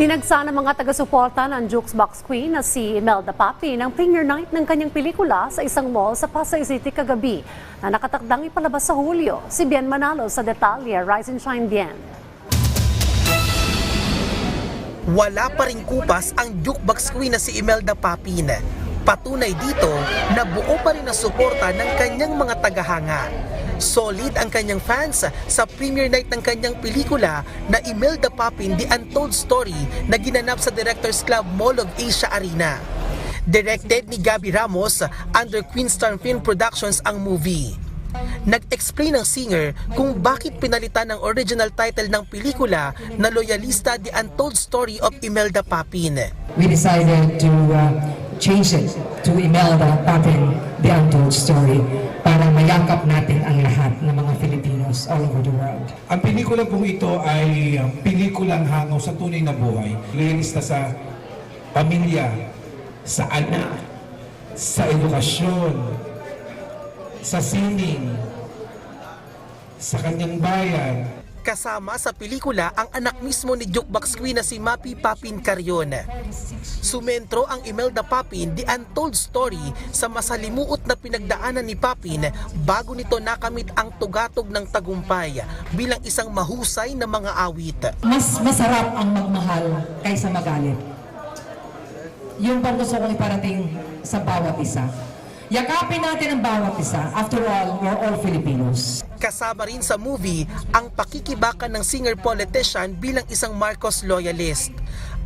Dinagsa ng mga taga-suporta ng Jukes Box Queen na si Imelda Papi ng premiere night ng kanyang pelikula sa isang mall sa Pasay City kagabi na nakatakdang ipalabas sa Hulyo. Si Bien Manalo sa detalye. Rise and Shine Bien. Wala pa ring kupas ang jukebox queen na si Imelda Papin. Patunay dito na buo pa rin ang suporta ng kanyang mga tagahanga. Solid ang kanyang fans sa premiere night ng kanyang pelikula na Imelda Papin The Untold Story na ginanap sa Directors Club Mall of Asia Arena. Directed ni Gabby Ramos under Queenstar Film Productions ang movie. Nag-explain ang singer kung bakit pinalitan ang original title ng pelikula na Loyalista The Untold Story of Imelda Papin. we decided to uh, change it to Imelda Papin, The Untold Story, para mayakap natin Filipinos all over the world. Ang pelikula pong ito ay uh, pelikulang hangaw sa tunay na buhay. Realista sa pamilya, sa anak, sa edukasyon, sa sining, sa kanyang bayan, Kasama sa pelikula ang anak mismo ni Jukebox Queen na si Mapi Papin Carion. Sumentro ang Imelda Papin The Untold Story sa masalimuot na pinagdaanan ni Papin bago nito nakamit ang tugatog ng tagumpay bilang isang mahusay na mga awit. Mas masarap ang magmahal kaysa magalit. Yung bang gusto kong iparating sa bawat isa. Yakapin natin ang bawat isa. After all, we're all Filipinos. Kasama rin sa movie ang pakikibakan ng singer-politician bilang isang Marcos loyalist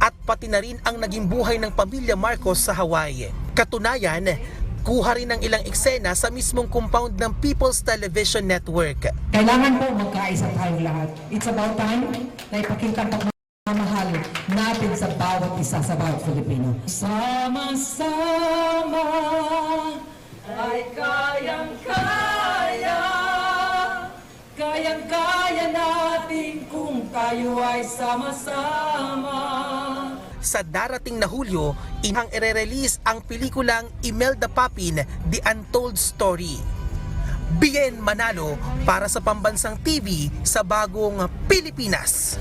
at pati na rin ang naging buhay ng pamilya Marcos sa Hawaii. Katunayan, kuha rin ng ilang eksena sa mismong compound ng People's Television Network. Kailangan po magkaisa tayong lahat. It's about time na ipakita pagmamahal natin sa bawat isa sa bawat Filipino. Sama-sama Kayang-kaya natin kung tayo ay sama-sama Sa darating na Hulyo, inang ire-release ang pelikulang Imelda Papin, The Untold Story. Bien Manalo para sa Pambansang TV sa Bagong Pilipinas.